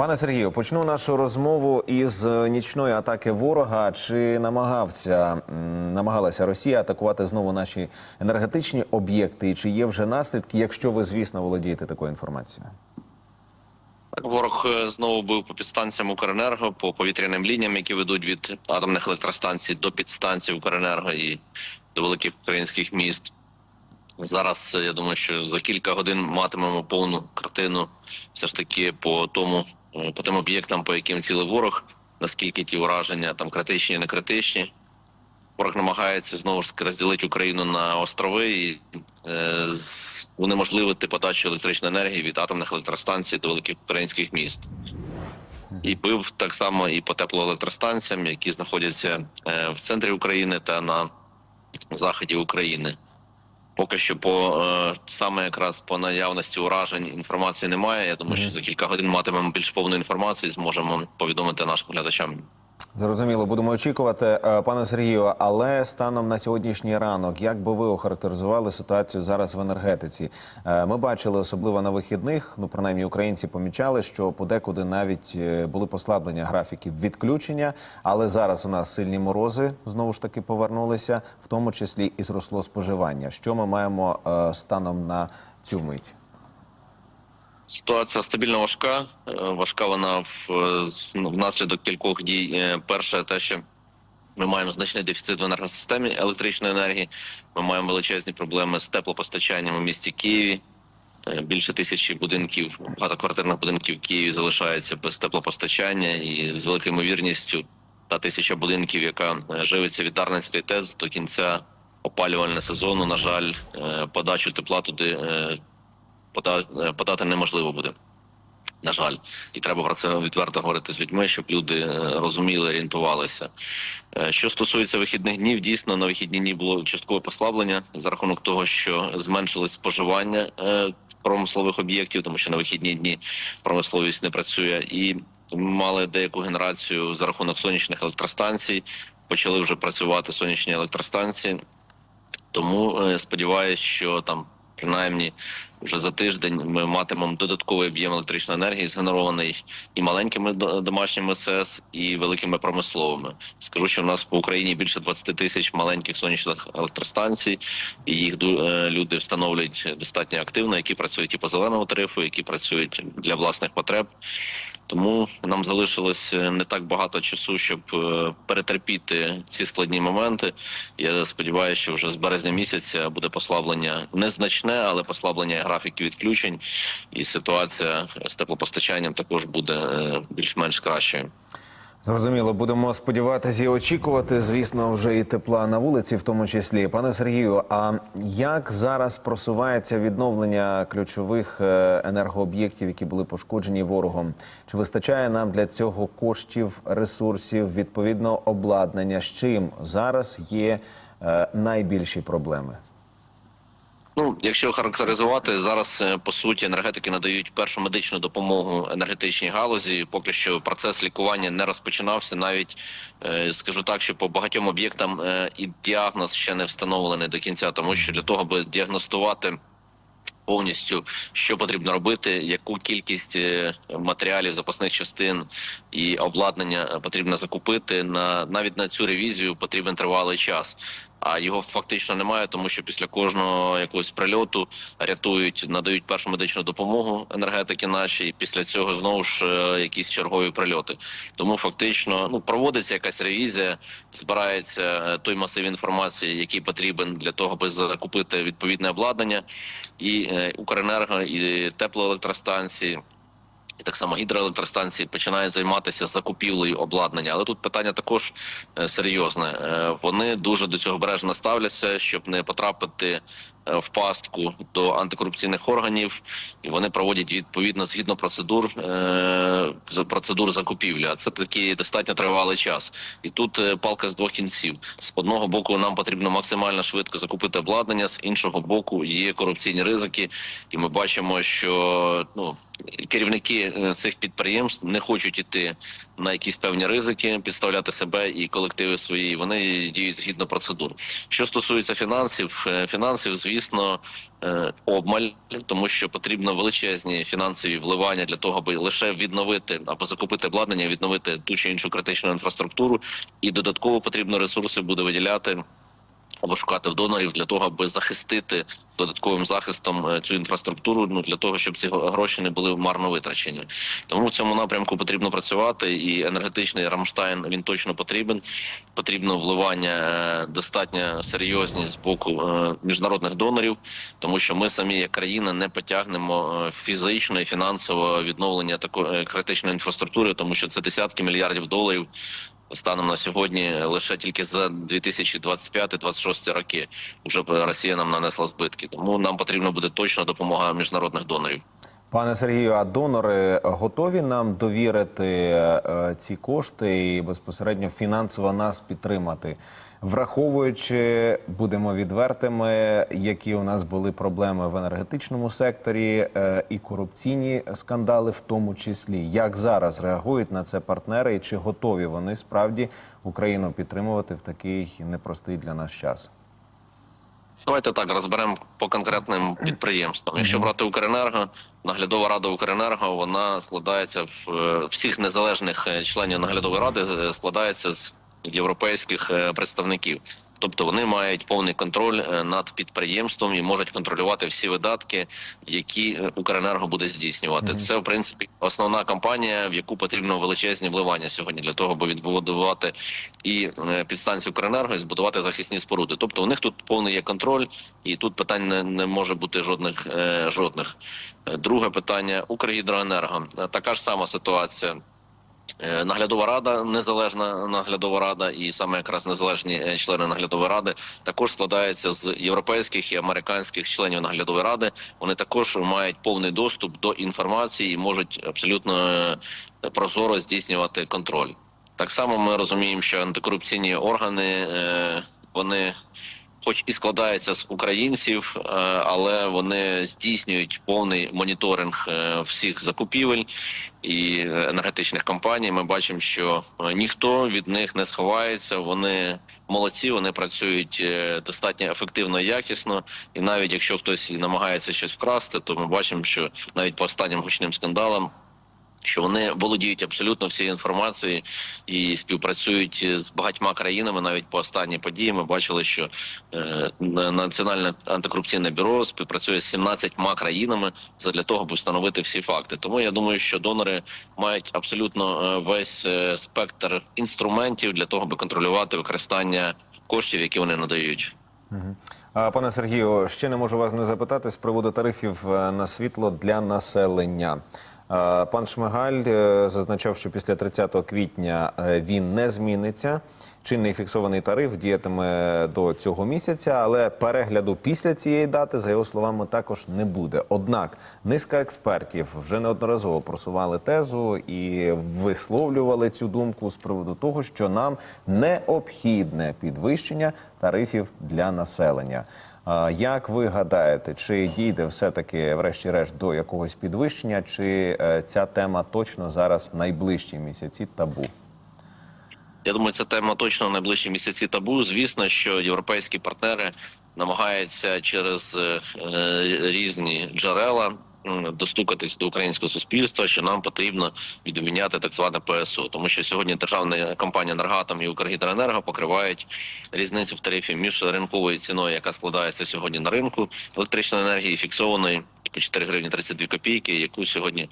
Пане Сергію, почну нашу розмову із нічної атаки ворога. Чи намагався намагалася Росія атакувати знову наші енергетичні об'єкти? І чи є вже наслідки, якщо ви, звісно, володієте такою інформацією? Ворог е, знову бив по підстанціям Укренерго, по повітряним лініям, які ведуть від атомних електростанцій до підстанцій Укренерго і до великих українських міст. Зараз е, я думаю, що за кілька годин матимемо повну картину все ж таки по тому, по тим об'єктам, по яким цілий ворог, наскільки ті ураження там критичні, не критичні. Ворог намагається знову ж таки розділити Україну на острови і е, унеможливити подачу електричної енергії від атомних електростанцій до великих українських міст. І бив так само і по теплоелектростанціям, які знаходяться е, в центрі України та на заході України. Поки що по е, саме якраз по наявності уражень інформації немає. Я думаю, що за кілька годин матимемо більш повну інформацію і зможемо повідомити нашим глядачам. Зрозуміло, будемо очікувати, Е, пане Сергію. Але станом на сьогоднішній ранок, як би ви охарактеризували ситуацію зараз в енергетиці? Е, Ми бачили, особливо на вихідних, ну принаймні українці помічали, що подекуди навіть е, були послаблення графіків відключення. Але зараз у нас сильні морози знову ж таки повернулися, в тому числі і зросло споживання. Що ми маємо станом на цю мить? Ситуація стабільно важка. Е, Важка вона в, ну, внаслідок кількох дій. Е, Перше, те, що ми маємо значний дефіцит в енергосистемі електричної енергії. Ми маємо величезні проблеми з теплопостачанням у місті Києві. Е, Більше тисячі будинків, багатоквартирних будинків в Києві залишаються без теплопостачання і з великою ймовірністю та тисяча будинків, яка живиться від Дарницької ТЕЦ до кінця опалювального сезону. На жаль, подачу тепла туди подати неможливо буде. На жаль, і треба про це відверто говорити з людьми, щоб люди е, розуміли, орієнтувалися. Е, Що стосується вихідних днів, дійсно на вихідні дні було часткове послаблення за рахунок того, що зменшилось споживання е, промислових об'єктів, тому що на вихідні дні промисловість не працює, і мали деяку генерацію за рахунок сонячних електростанцій. Почали вже працювати сонячні електростанції. Тому е, сподіваюся, що там принаймні вже за тиждень ми матимемо додатковий об'єм електричної енергії, згенерований і маленькими до- домашніми СС, і великими промисловими. Скажу, що в нас по Україні більше 20 тисяч маленьких сонячних електростанцій, і їх е, люди встановлюють достатньо активно, які працюють і по зеленому тарифу, які працюють для власних потреб. Тому нам залишилось е, не так багато часу, щоб е, перетерпіти ці складні моменти. Я сподіваюся, що вже з березня місяця буде послаблення незначне, але послаблення графіків відключень, і ситуація з теплопостачанням також буде е, більш-менш кращою. Зрозуміло, будемо сподіватися і очікувати, звісно, вже і тепла на вулиці, в тому числі. Пане Сергію, а як зараз просувається відновлення ключових е, енергооб'єктів, які були пошкоджені ворогом? Чи вистачає нам для цього коштів, ресурсів, відповідно обладнання? З чим зараз є е, найбільші проблеми? Ну, якщо характеризувати зараз, е, по суті, енергетики надають першу медичну допомогу енергетичній галузі. Поки що процес лікування не розпочинався. Навіть е, скажу так, що по багатьом об'єктам е, і діагноз ще не встановлений до кінця, тому що для того, аби діагностувати. Повністю що потрібно робити, яку кількість матеріалів, запасних частин і обладнання потрібно закупити на навіть на цю ревізію потрібен тривалий час. А його фактично немає, тому що після кожного якогось прильоту рятують, надають першу медичну допомогу енергетики наші, і після цього знову ж е, якісь чергові прильоти. Тому фактично ну проводиться якась ревізія, збирається е, той масив інформації, який потрібен для того, аби закупити відповідне обладнання, і е, Укренерго, і теплоелектростанції. І так само гідроелектростанції починають займатися закупівлею обладнання. Але тут питання також е, серйозне. Е, Вони дуже до цього бережно ставляться, щоб не потрапити е, в пастку до антикорупційних органів, і вони проводять відповідно згідно процедур процедур закупівлі. А це такий достатньо тривалий час. І тут палка з двох кінців. З одного боку, нам потрібно максимально швидко закупити обладнання, з іншого боку, є корупційні ризики, і ми бачимо, що ну керівники е, цих підприємств не хочуть іти на якісь певні ризики, підставляти себе і колективи свої. Вони діють згідно процедур. Що стосується фінансів, е, фінансів, звісно, е, обмаль, тому що потрібно величезні фінансові вливання для того, аби лише відновити або закупити обладнання, відновити ту чи іншу критичну інфраструктуру, і додатково потрібно ресурси буде виділяти або шукати в донорів для того, аби захистити додатковим захистом е, цю інфраструктуру. Ну для того, щоб ці гроші не були марно витрачені. Тому в цьому напрямку потрібно працювати. І енергетичний Рамштайн він точно потрібен. Потрібно вливання е, достатньо серйозні з боку е, міжнародних донорів, тому що ми самі, як країна, не потягнемо фізично і фінансово відновлення такої критичної інфраструктури, тому що це десятки мільярдів доларів станом на сьогодні лише тільки за 2025-2026 роки вже Росія нам нанесла збитки. Тому нам потрібна буде точна допомога міжнародних донорів. Пане Сергію, а донори готові нам довірити е, ці кошти і безпосередньо фінансово нас підтримати, враховуючи, будемо відвертими, які у нас були проблеми в енергетичному секторі е, і корупційні скандали, в тому числі. Як зараз реагують на це партнери, і чи готові вони справді Україну підтримувати в такий непростий для нас час? Давайте так розберемо по конкретним підприємствам. Якщо брати Укренерго, наглядова рада Укренерго вона складається в е, всіх незалежних е, членів наглядової ради е, складається з європейських представників. Тобто вони мають повний контроль е, над підприємством і можуть контролювати всі видатки, які е, Укренерго буде здійснювати. Це в принципі основна компанія, в яку потрібно величезні вливання сьогодні для того, аби відбудувати і е, підстанцію Укренерго і збудувати захисні споруди. Тобто у них тут повний є контроль, і тут питань не, не може бути жодних жодних. Друге питання Укргідроенерго. Така ж сама ситуація. Е, Наглядова рада, незалежна наглядова рада, і саме якраз незалежні е, члени наглядової ради також складаються з європейських і американських членів наглядової ради. Вони також мають повний доступ до інформації і можуть абсолютно е, прозоро здійснювати контроль. Так само ми розуміємо, що антикорупційні органи вони. Хоч і складаються з українців, е, але вони здійснюють повний моніторинг е, всіх закупівель і енергетичних компаній. Ми бачимо, що е, ніхто від них не сховається. Вони молодці, вони працюють достатньо ефективно і якісно. І навіть якщо хтось і намагається щось вкрасти, то ми бачимо, що навіть по останнім гучним скандалам. Що вони володіють абсолютно всією інформацією і співпрацюють з багатьма країнами. Навіть по останній події ми бачили, що е, Національне антикорупційне бюро співпрацює з 17 країнами для того, аби встановити всі факти. Тому я думаю, що донори мають абсолютно е, весь е, спектр інструментів для того, аби контролювати використання коштів, які вони надають. Пане Сергію, ще не можу вас не запитати з приводу тарифів е, на світло для населення. А, Пан Шмигаль е, зазначав, що після 30 квітня е, він не зміниться. Чинний фіксований тариф діятиме до цього місяця, але перегляду після цієї дати, за його словами, також не буде. Однак низка експертів вже неодноразово просували тезу і висловлювали цю думку з приводу того, що нам необхідне підвищення тарифів для населення. Як ви гадаєте, чи дійде все-таки, врешті-решт, до якогось підвищення, чи е, ця тема точно зараз найближчі місяці табу? Я думаю, ця тема точно в найближчі місяці табу. Звісно, що європейські партнери намагаються через е, е, різні джерела достукатись до українського суспільства, що нам потрібно відміняти так зване ПСО, тому що сьогодні державна компанія Наргатом і «Укргідроенерго» покривають різницю в тарифі між ринковою ціною, яка складається сьогодні на ринку електричної енергії, фіксованої по 4 гривні 32 копійки, яку сьогодні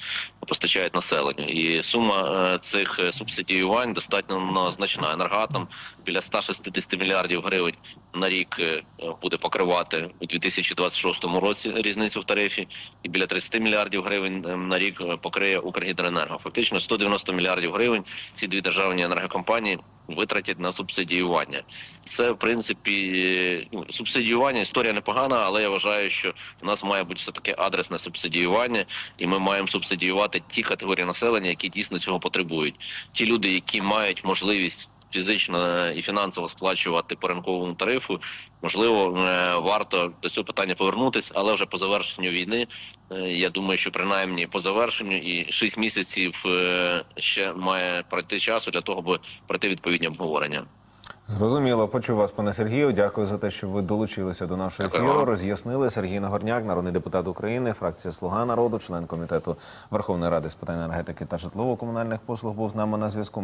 постачають населенню. І сума е, цих е, субсидіювань достатньо ну, значна. Енергоатом біля 160 мільярдів гривень на рік е, буде покривати у 2026 році різницю в тарифі, і біля 30 мільярдів гривень на рік покриє Укргідроенерго. Фактично 190 мільярдів гривень ці дві державні енергокомпанії витратять на субсидіювання. Це в принципі ну, субсидіювання. Історія непогана, але я вважаю, що у нас має бути все таке адресне субсидіювання, і ми маємо субсидіювати ті категорії населення, які дійсно цього потребують. Ті люди, які мають можливість фізично і фінансово сплачувати по ринковому тарифу. Можливо, е, варто до цього питання повернутися, але вже по завершенню війни. е, Я думаю, що принаймні по завершенню і 6 місяців е, ще має пройти часу для того, аби пройти відповідні обговорення. Зрозуміло, почув вас, пане Сергію. Дякую за те, що ви долучилися до нашого Дякую ефіру. Роз'яснили Сергій Нагорняк, народний депутат України, фракція Слуга народу, член комітету Верховної Ради з питань енергетики та житлово-комунальних послуг, був з нами на зв'язку.